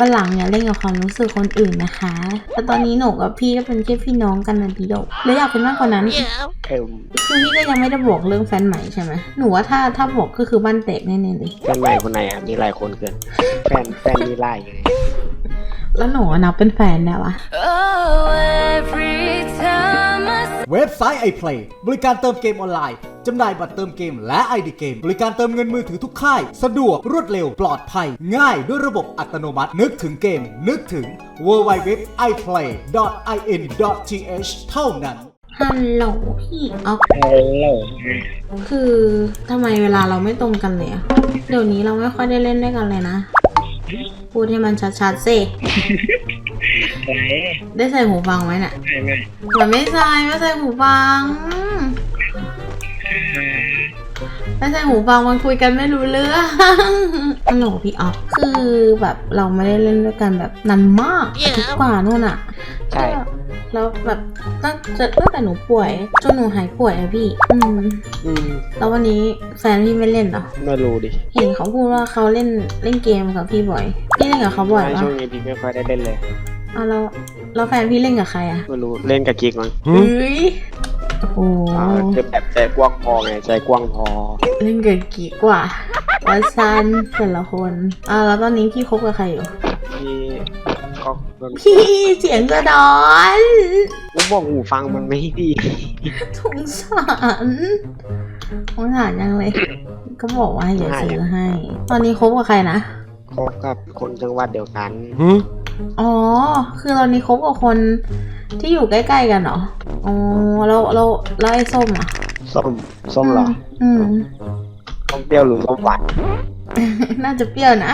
วันหลังอย่าเล่นกับความรู้สึกคนอื่นนะคะ แต่ตอนนี้หนูกับพี่ก็เป็นแค่พี่น้องกันนะพี่โดกแล้วอยากเป็นมากกว่านั้น เอ็มคือพี่ก็ยังไม่ได้บอกเรื่องแฟนใหม่ใช่ไหมหนูว่าถ้าถ้าบอกก็คือบ้านแตกแน่ๆเลย แฟนใหม่คนไหนอะมีหลายคนเกิน แฟนแฟนมีไล่ยังไงแล้วหนูอะนับเป็นแฟนได้ปะ Oh, every time I เว็บไซต์ iPlay บริการเติมเกมออนไลน์ จำหน่ายบัตรเติมเกมและ ID เกม บริการเติมเงินมือถือทุกค่าย สะดวกรวดเร็วปลอดภัย ง่ายด้วยระบบอัตโนมัติ นึกถึงเกม นึกถึง www.iplay.in.th เท่านั้นฮัลโหลพี่อ๋อฮัลโหลคือทำไมเวลาเราไม่ตรงกันเลยอะเดี๋ยวนี้เราไม่ค่อยได้เล่นด้วยกันเลยนะ พูดให้มันชัดๆสิไหนได้ใส่หูฟังไหมเนี่ยไหนไหนมันไม่ใส่ไม่ใส่หูฟัง ไม่ใส่หูฟังมันคุยกันไม่รู้เรื่องฮัลโหลพี่ออฟคือแบบเราไม่ได้เล่นด้วยกันแบบนานมากอาทิตย์กว่านู่นอะใช่ แล้วแบบตั้งแต่ตั้งแต่หนูป่วยจนหนูหายป่วยอะพี่ อืมอืมแล้ววันนี้แฟนพี่ไม่เล่นเหรอไม่รู้ดิ เห็นเขาพูดว่าเขาเล่นเล่นเกมกับพี่บ่อย พี่เล่นกับเขาบ่อยไม่ปะช่วงนี้พี่ไม่ค่อยได้เล่นเลยอ้าวแล้วแล้วแฟนพี่เล่นกับใครอะไม่รู้เล่นกับกิ๊กมั้งเฮ้ย โอ้โหอ่าคือแบบใจกว้างพอไงใจกว้างพอ เล่นกับกี่กว่าวันซันแต่ละคนอ่าแล้วตอนนี้พี่คบกับใครอยู่ พี่ก็มันพี่เสียงกระดอนกูบอกหูฟังมันไม่ดีสงสารสงสารยังเลย ก็บอกว่าอย่าซื้อให้ ตอนนี้คบกับใครนะคบกับคนจังหวัดเดียวกัน อ๋อ คือตอนนี้คบกับคน ที่อยู่ใกล้ๆกันเหรอ อ๋อแล้วแล้วแล้วไอ้ส้มอะส้มส้มเหรออืม ส้มเปรี้ยวหรือส้มหวานน่าจะเปรี้ยวนะ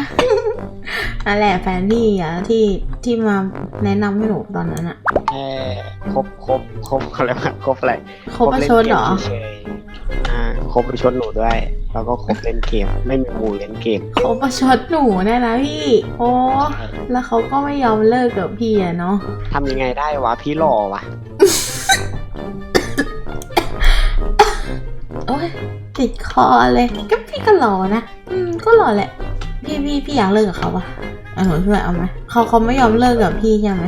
นั่นแหละแฟนพี่อะที่ที่มาแนะนำให้หนูตอนนั้นอะแค่คบคบคบอะไรวะคบอะไรคบประชดเหรอ คบล่นกมเฉยๆอ่า คบประชดหนูด้วย แล้วก็คบเล่นเกม ไม่มีหมู่เล่นเกมเขาประชดหนูเนี่ยนะพี่ โอ้ แล้วเขาก็ไม่ยอมเลิกกับพี่อะเนาะ ทำยังไงได้วะพี่หล่อวะโอ้ยติดคอเลยก็พี่ก็หล่อนะ อืม ก็หล่อแหละ พี่พี่พี่อยากเลิกกับเขาปะเอาหนูช่วยเอาไหมเขาเขาไม่ยอมเลิกกับพี่ใช่ไหม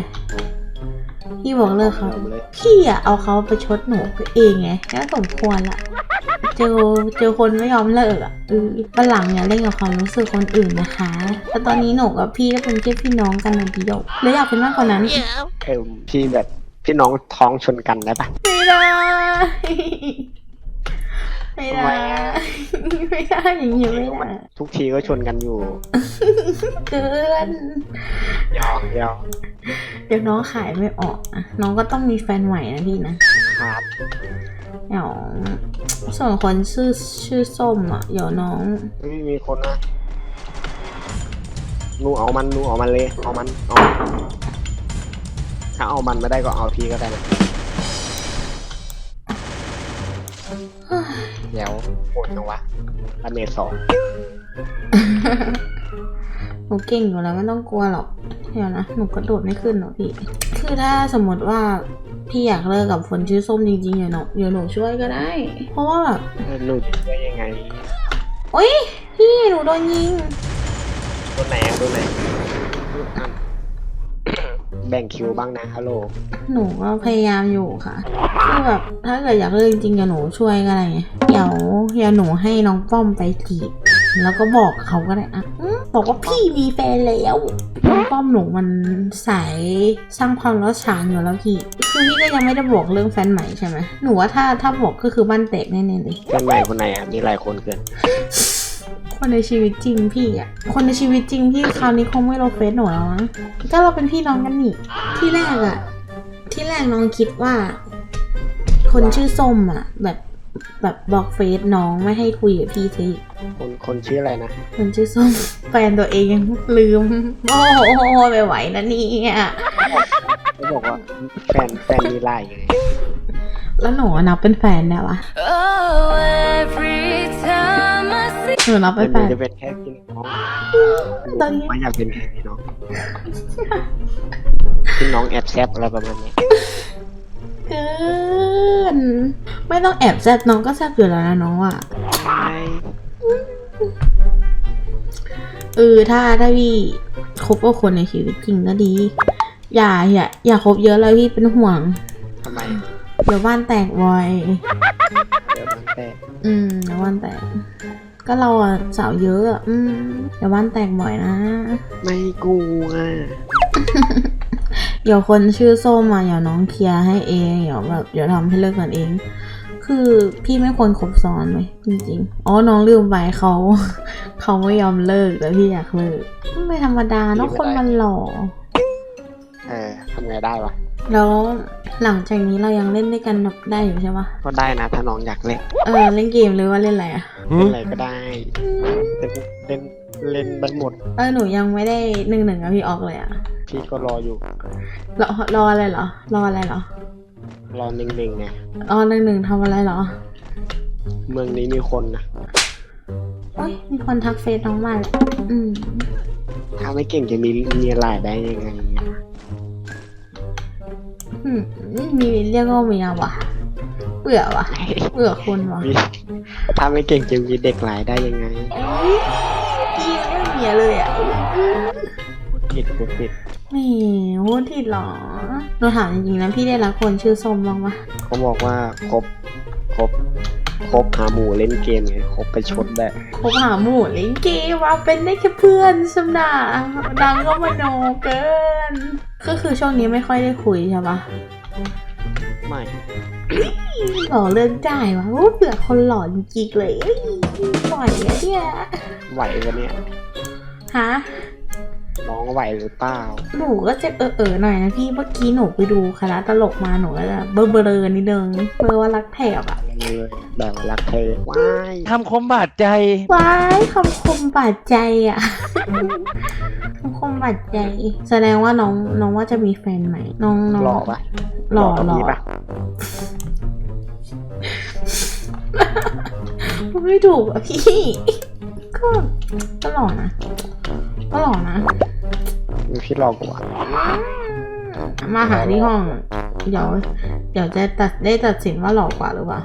พี่บอกเลิกเขาเลยพี่อะเอาเขาไปชดหนูเองไงก็สมควรละ เจอเจอคนไม่ยอมเลิกอะเออวันหลังอย่าเล่นกับความรู้สึกคนอื่นนะคะแต่ตอนนี้หนูกับพี่ก็เป็นแค่พี่น้องกันนะพี่โดกแล้วอยากเป็นมากกว่านั้นเออพี่แบบพี่น้องท้องชนกันได้ปะไม่ได้ไม่ได้ทำไมอะไม่ได้อย่างนี้ไม่ได้ทุกทีก็ชนกันอยู่ เกินยอกยอกเดี๋ยวน้องขายไม่ออกอะน้องก็ต้องมีแฟนใหม่นะพี่นะครับ เดี๋ยวส่วนคนชื่อชื่อส้มอะ เดี๋ยวน้องไม่มีคนนะหนูเอามันหนูเอามันเลย เอามันเอามันถ้าเอามันไม่ได้ก็เอาพี่ก็ได้นะเดี๋ยวโหดจังวะละเมดสองหนูเก่งอยู่แล้วไม่ต้องกลัวหรอก เดี๋ยวนะ หนูกระโดดไม่ขึ้นหรอกพี่ คือถ้าสมมติว่า พี่อยากเลิกกับคนชื่อส้มจริงๆเดี๋ยวหนูเดี๋ยวหนูช่วยก็ได้ เพราะว่าแบบหนูจะได้ยังไงโอ๊ยพี่หนูโดนยิงตัวไหนอะตัวไหนอะแบ่งคิวบ้างนะฮัลโหลหนูก็พยายามอยู่ค่ะคือแบบถ้าเกิดอยากเลิกจริงๆเดี๋ยวหนูช่วยก็ได้ไงเดี๋ยวเดี๋ยวหนูให้น้องป้อมไปจีบแล้วก็บอกเขาก็ได้อะอืม บอกว่าพี่มีแฟนแล้วน้องป้อมหนูมันสายสร้างความร้าวฉานอยู่แล้วพี่ คือพี่ก็ยังไม่ได้บอกเรื่องแฟนใหม่ใช่ไหมหนูว่าถ้าถ้าบอกก็คือบ้านแตกแน่ๆเลยแฟนใหม่คนไหนอะมีหลายคนเกิน คนในชีวิตจริงพี่อะคนในชีวิตจริงพี่คราวนี้คงไม่ลบเฟซหนูแล้วมั้งก็เราเป็นพี่น้องกันนี่ ที่แรกอะที่แรกน้องคิดว่า คนชื่อส้มอะแบบ แบบบล็อกเฟซน้องไม่ให้คุยกับพี่ทีคนคนชื่ออะไรนะ คนชื่อส้มแฟนตัวเองยังลืม โอ้โหไม่ไหวนะเนี่ยเขาบอกว่าแฟนแฟนมีไลน์ยังไงแล้วหนูอะนับเป็นแฟนได้ปะ Oh, every time I see หนูนับแต่เป็นหแฟนนูจะเป็นแค่พี่น้องตอนนี้ไม่อยากเป็นแค่พี่น้องพี่น้องแอบแซบอะไรประมาณนี้ เกิน ไม่ต้องแอบแซบน้องก็แซบอยู่แล้วนะน้องอะไม่เออถ้าถ้าพี่คบกับคนในชีวิตจริงก็ดี อย่าอย่าอย่าคบเยอะเลยพี่เป็นห่วงทำไมเดี๋ยวบ้านแตกบ่อยเดี๋ยวมันแตกอืมเดี๋ยวบ้านแตก ก็เราอะสาวเยอะอะ อืมเดี๋ยวบ้านแตกบ่อยนะ ไม่กูอะ เดี๋ยวคนชื่อส้มมาเดี๋ยวน้องเคลียร์ให้เองเดี๋ยวแบบเดี๋ยวทำให้เลิกกันเอง คือพี่ไม่ควรคบซ้อนไหมจริงๆอ๋อน้องลืมไปเขาเขาไม่ยอมเลิกแต่พี่อยากเลิกไม่ธรรมดาเนอะคนมันหล่อเออทำไงได้วะแล้วหลังจากนี้เรายังเล่นด้วยกันได้อยู่ใช่ปะก็ได้นะถ้าน้องอยากเล่นเออเล่นเกมหรือว่าเล่นอะไรอะเล่นอะไรก็ได้เล่นเล่น เล่นบันหมด เออหนูยังไม่ได้หนึ่งหนึ่งกับพี่ออกเลยอะพี่ก็รออยู่ รอรออะไรเหรอ รออะไรเหรอ รอหนึ่งหนึ่งไงรอหนึ่งหนึ่งทำอะไรเหรอ เมืองนี้มีคนนะโอ้ยมีคนทักเฟซน้องมาแล้วอืมถ้าไม่เก่งจะมีมีอะไรได้ยังไงอะอืมมีเรียกว่าเมียวะเบื่อวะเบื่อคนวะมีถ้าไม่เก่งจะมีเด็กหลายได้ยังไง พี่ไม่เมียเลยอะพูดผิดพูดผิดแหมพูดผิดเหรอหนูถามจริงๆนะพี่ได้รักคนชื่อส้มบ้างปะเขาบอกว่าครบครบครบหาหมูเล่นเกมไงครบไปชดได้คบหาหมู่เล่นเกมว่าเป็นได้แค่เพื่อนสำนาดังก็มโนเกิน ก็คือช่วงนี้ไม่ค่อยได้คุยใช่ปะไม่หล่อเรื่องได้วะโอ้เบื่อคนหล่อจริงๆเลยเอ้ยปล่อยอะเนี่ยไหวปะเนี่ย ฮะน้องไหวหรือเปล่า หนูก็จะเออเออๆหน่อยนะพี่ เมื่อกี้หนูไปดูคณะตลกมาหนูก็จะเบอร์เบอร์นิดนึงเบอร์ว่ารักแถบอะเลยแบบว่ารักเธอว้ายทำคมบาดใจว้ายคำคมบาดใจอะคำคมบาดใจ แสดงว่าน้องน้องว่าจะมีแฟนใหม่ น้องน้องหล่อปะหล่อกับหล่อพี่ปะไม่ถูกอะพี่ ก็ก็หล่อนะ ก็หล่อนะมีพี่หล่อกว่ามาหาที่ห้อง เดี๋ยว เดี๋ยวจะตัดได้ตัดสินว่าหล่อกว่าหรือเปล่า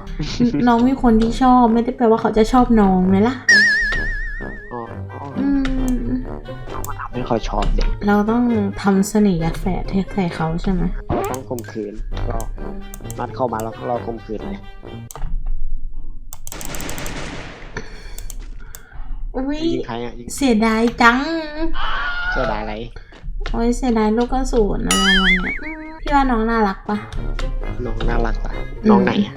น้องมีคนที่ชอบไม่ได้แปลว่าเขาจะชอบน้องไหมล่ะอ๋ออ๋ออืมไม่ค่อยชอบเด็กเราต้องทำเสน่ห์ยัดแฝดให้ใส่เขาใช่ไหมเราต้องข่มขืนก็นัดเข้ามาแล้วเราข่มขืนเลย อุ้ยยิงใครอะยิงเสียดายจังเสียดายอะไรโอ้ยเสียดายลูกกระสุนอะไรวันเนี้ยอืมพี่ว่าน้องน่ารักปะน้องน่ารักปะน้องไหนอะ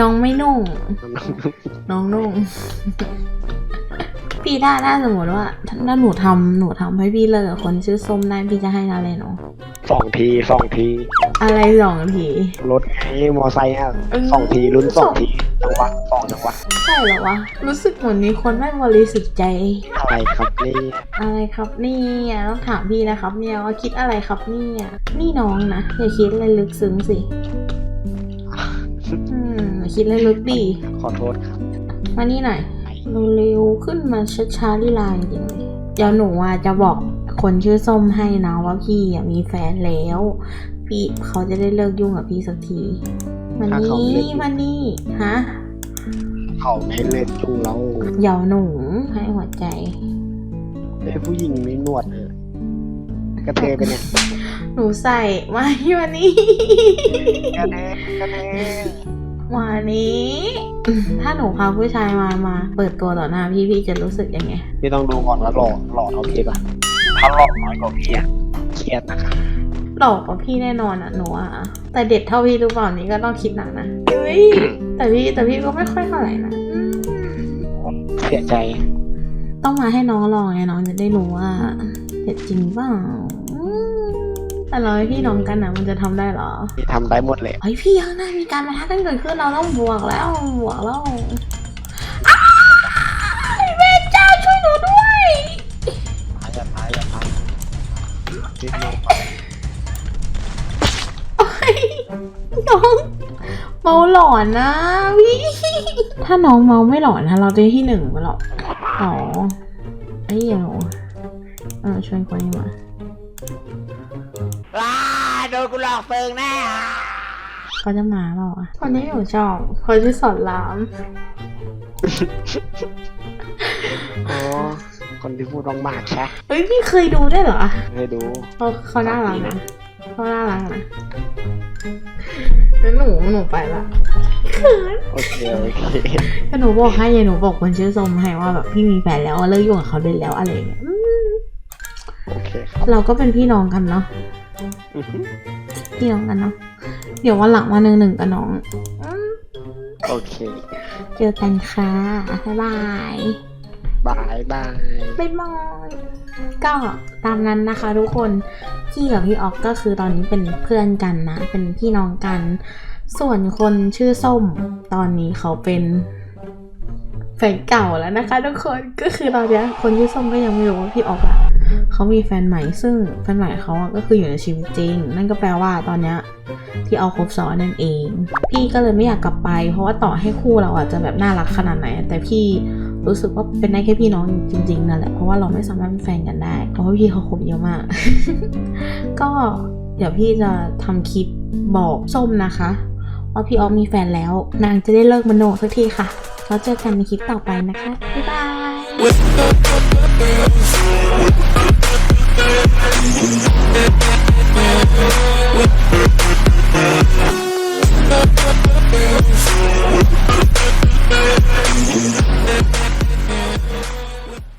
น้องไม่นุ่ง น้องน้องนุ่ง พี่ถ้าถ้าสมมติว่าถ้าหนูทำหนูทำให้พี่เลิกกับคนชื่อส้มได้พี่จะให้อะไรเนาะ สองทีสองที อะไรสองที รถไงมอไซค์อะเออ สองทีรุ่นสองสองทีจังหวะสองจังหวะใช่เหรอวะ รู้สึกเหมือนมีคนไม่บริสุทธิ์ใจ อะไรครับนี่อะไรครับเนี่ยต้องถามพี่นะครับเนี่ยว่าคิดอะไรครับเนี่ยนี่น้องนะอย่าคิดอะไรลึกซึ้งสิอืมอย่าคิดอะไรลึกดิขอโทษครับมานี่หน่อยเร็วๆขึ้นมาช้าๆลีลาจริงๆเลยเดี๋ยวหนูอะจะบอก คนชื่อส้มให้นะว่าพี่อะมีแฟนแล้ว พี่เขาจะได้เลิกยุ่งกับพี่สักทีมาถ้าเขานี่เลิกมานี่ฮะเขาไม่เล่นจุงเราเดี๋ยวหนูให้หัวใจไอ้ผู้หญิงมีหนวดเออกระเทยไปเนี่ยหนูใส่มาวันนี้กระเทยกระเทยวันนี้ ถ้าหนูพาผู้ชายมามา เปิดตัวต่อหน้าพี่พี่จะรู้สึกยังไงพี่ต้องดูก่อนว่าหล่อหล่อเท่าพี่ปะ ถ้าหล่อน้อยกว่าพี่อะเครียดนะครับหลอกกว่าพี่แน่นอนอะหนูอะแต่เด็ดเท่าพี่หรือเปล่านี้ก็ต้องคิดหนักนะเฮ้ยแต่พี่แต่พี่ก็ไม่ค่อยเท่าไหร่นะอืมเสียใจ ต้องมาให้น้องลองไงน้องจะได้รู้ว่าเด็ดจริงเปล่าอืมแต่เราให้พี่น้องกันนะมันจะทำได้เหรอพี่ทำได้หมดเลย เฮ้ยพี่ข้างหน้ามีการมาทักกันเกิดขึ้นเราต้องบวกแล้วบวกแล้ว รีบลงไปโอ๊ยน้อง เมาหลอนนะพี่ถ้าน้องเมาไม่หลอนนะเราจะได้ที่หนึ่งไปหรอกอ๋อไอ้เหี้ยหนูเออชวนคนนี้มาว้าโดนกูหลอกเฟิงแน่เขาจะมาเปล่าวะคนนี้หนูชอบเขาชื่อสอนราม อ๋อ คนที่พูดมากๆใช่เอ้ยพี่เคยดูได้วยเหรอให้ดูเขาเขาน่ารักนะเขาน่ารักนะแล้วหนูหนูไปละเขินโอเคโอเคแต่หนูบอกให้ยายหนูบอกคนชื่อส้มให้ว่าแบบพี่มีแฟนแล้วเลิกยุ่งกับเขาได้แล้วอะไรอย่างเงี้ยอืมโอเคครับเราก็เป็นพี่น้องกันเนาะอือฮึพี่น้องกันเนาะเดี๋ยววันหลังมาหนึ่งหนึ่งกับน้องอืมโอเค เจอกันค่ะบ๊ายบายบายบาย บ๊ายบายก็ตามนั้นนะคะทุกคนพี่กับพี่ออกก็คือตอนนี้เป็นเพื่อนกันนะ เป็นพี่น้องกัน ส่วนคนชื่อส้มตอนนี้เขาเป็นแฟนเก่าแล้วนะคะทุกคนก็คือตอนนี้คนชื่อส้มก็ยังไม่รู้ว่าพี่ออกอะเขามีแฟนใหม่ซึ่งแฟนใหม่เขาอะก็คืออยู่ในชีวิตจริง นั่นก็แปลว่าตอนนี้ที่เอาคบซ้อนนั่นเอง พี่ก็เลยไม่อยากกลับไป เพราะว่าต่อให้คู่เราอะจะแบบน่ารักขนาดไหน แต่พี่ รู้สึกว่าเป็นได้แค่พี่น้องจริงๆนั่นแหละเพราะว่าเราไม่สามารถเป็นแฟนกันได้ เพราะว่าพี่เขาคบเยอะมาก ก็เดี๋ยวพี่จะทำคลิปบอกส้มนะคะว่าพี่ออมมีแฟนแล้ว นางจะได้เลิกมโนสักทีค่ะแล้วเจอกันในคลิปต่อไปนะคะ บ๊ายบาย Yeah.